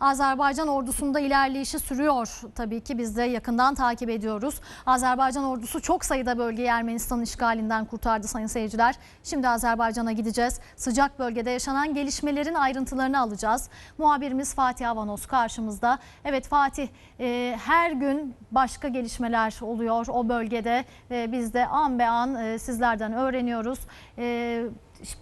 Azerbaycan ordusunda ilerleyişi sürüyor. Tabii ki biz de yakından takip ediyoruz. Azerbaycan ordusu çok sayıda bölgeyi Ermenistan'ın işgalinden kurtardı sayın seyirciler. Şimdi Azerbaycan'a gideceğiz. Sıcak bölgede yaşanan gelişmelerin ayrıntılarını alacağız. Muhabirimiz Fatih Avanos karşımızda. Evet Fatih e, her gün başka gelişmeler oluyor o bölgede. ve biz de an be an e, sizlerden öğreniyoruz. E,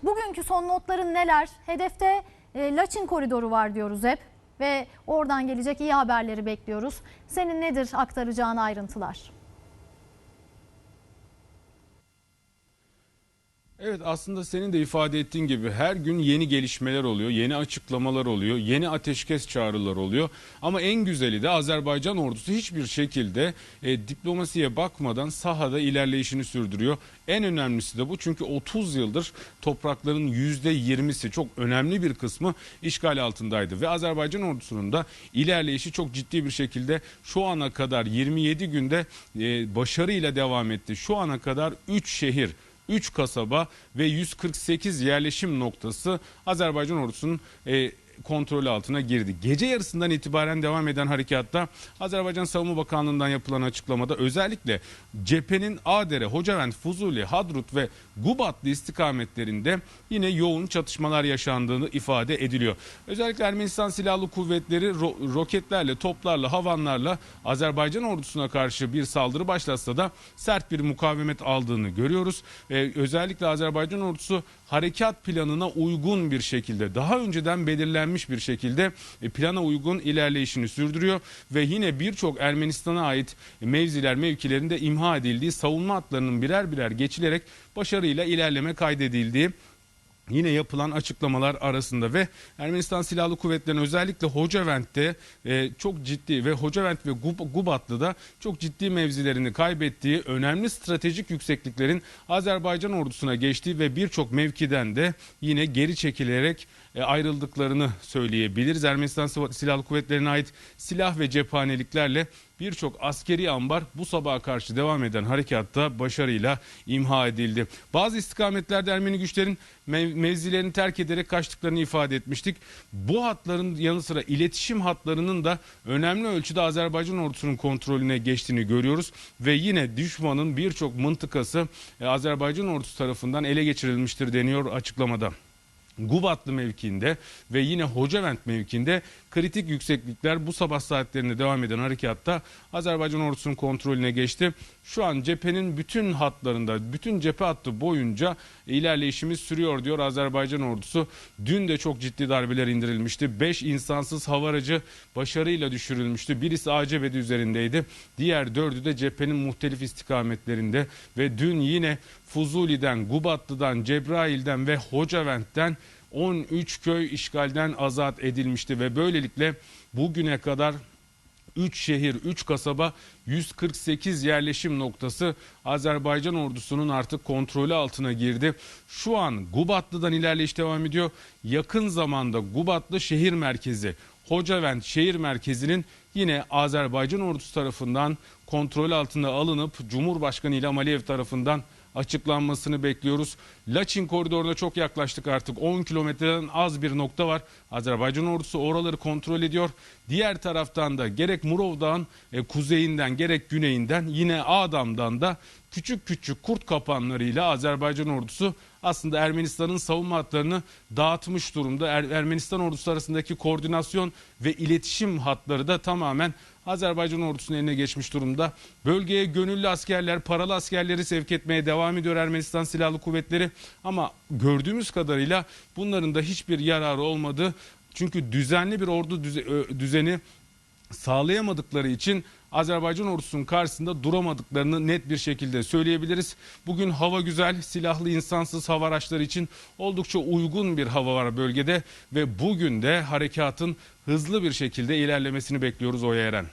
bugünkü son notların neler? Hedefte e, Laçin koridoru var diyoruz hep ve oradan gelecek iyi haberleri bekliyoruz. Senin nedir aktaracağın ayrıntılar? Evet aslında senin de ifade ettiğin gibi her gün yeni gelişmeler oluyor, yeni açıklamalar oluyor, yeni ateşkes çağrıları oluyor. Ama en güzeli de Azerbaycan ordusu hiçbir şekilde e, diplomasiye bakmadan sahada ilerleyişini sürdürüyor. En önemlisi de bu çünkü 30 yıldır toprakların %20'si çok önemli bir kısmı işgal altındaydı. Ve Azerbaycan ordusunun da ilerleyişi çok ciddi bir şekilde şu ana kadar 27 günde e, başarıyla devam etti. Şu ana kadar 3 şehir 3 kasaba ve 148 yerleşim noktası Azerbaycan ordusunun e, kontrolü altına girdi. Gece yarısından itibaren devam eden harekatta Azerbaycan Savunma Bakanlığı'ndan yapılan açıklamada özellikle cephenin Adere, Hocavent, Fuzuli, Hadrut ve Gubatlı istikametlerinde yine yoğun çatışmalar yaşandığını ifade ediliyor. Özellikle Ermenistan Silahlı Kuvvetleri ro- roketlerle, toplarla, havanlarla Azerbaycan ordusuna karşı bir saldırı başlatsa da sert bir mukavemet aldığını görüyoruz. Ee, özellikle Azerbaycan ordusu harekat planına uygun bir şekilde daha önceden belirlenmiş bir şekilde e, plana uygun ilerleyişini sürdürüyor ve yine birçok Ermenistan'a ait mevziler mevkilerinde imha edildiği savunma hatlarının birer birer geçilerek başarıyla ilerleme kaydedildiği Yine yapılan açıklamalar arasında ve Ermenistan Silahlı Kuvvetleri'nin özellikle Hocavent'te e, çok ciddi ve Hocavent ve Gub- Gubatlı'da çok ciddi mevzilerini kaybettiği önemli stratejik yüksekliklerin Azerbaycan ordusuna geçtiği ve birçok mevkiden de yine geri çekilerek ayrıldıklarını söyleyebiliriz. Ermenistan Sil- Silahlı Kuvvetleri'ne ait silah ve cephaneliklerle birçok askeri ambar bu sabaha karşı devam eden harekatta başarıyla imha edildi. Bazı istikametlerde Ermeni güçlerin mev- mevzilerini terk ederek kaçtıklarını ifade etmiştik. Bu hatların yanı sıra iletişim hatlarının da önemli ölçüde Azerbaycan ordusunun kontrolüne geçtiğini görüyoruz ve yine düşmanın birçok mıntıkası e, Azerbaycan ordusu tarafından ele geçirilmiştir deniyor açıklamada. Gubatlı mevkiinde ve yine Hocavent mevkiinde kritik yükseklikler bu sabah saatlerinde devam eden harekatta Azerbaycan ordusunun kontrolüne geçti. Şu an cephenin bütün hatlarında, bütün cephe hattı boyunca ilerleyişimiz sürüyor diyor Azerbaycan ordusu. Dün de çok ciddi darbeler indirilmişti. 5 insansız hava aracı başarıyla düşürülmüştü. Birisi Acebedi üzerindeydi. Diğer dördü de cephenin muhtelif istikametlerinde ve dün yine Fuzuli'den, Gubatlı'dan, Cebrail'den ve Hocavent'ten 13 köy işgalden azat edilmişti ve böylelikle bugüne kadar 3 şehir, 3 kasaba, 148 yerleşim noktası Azerbaycan ordusunun artık kontrolü altına girdi. Şu an Gubatlı'dan ilerleyiş devam ediyor. Yakın zamanda Gubatlı şehir merkezi, Hocavent şehir merkezinin yine Azerbaycan ordusu tarafından kontrol altına alınıp Cumhurbaşkanı İlham Aliyev tarafından açıklanmasını bekliyoruz. Laçin koridoruna çok yaklaştık artık. 10 kilometreden az bir nokta var. Azerbaycan ordusu oraları kontrol ediyor. Diğer taraftan da gerek Murov Dağı'nın e, kuzeyinden gerek güneyinden yine Adam'dan da küçük küçük kurt kapanlarıyla Azerbaycan ordusu aslında Ermenistan'ın savunma hatlarını dağıtmış durumda. Er- Ermenistan ordusu arasındaki koordinasyon ve iletişim hatları da tamamen Azerbaycan ordusunun eline geçmiş durumda. Bölgeye gönüllü askerler, paralı askerleri sevk etmeye devam ediyor Ermenistan Silahlı Kuvvetleri. Ama gördüğümüz kadarıyla bunların da hiçbir yararı olmadı. Çünkü düzenli bir ordu düzeni sağlayamadıkları için Azerbaycan ordusunun karşısında duramadıklarını net bir şekilde söyleyebiliriz. Bugün hava güzel, silahlı insansız hava araçları için oldukça uygun bir hava var bölgede ve bugün de harekatın hızlı bir şekilde ilerlemesini bekliyoruz Oya Eren.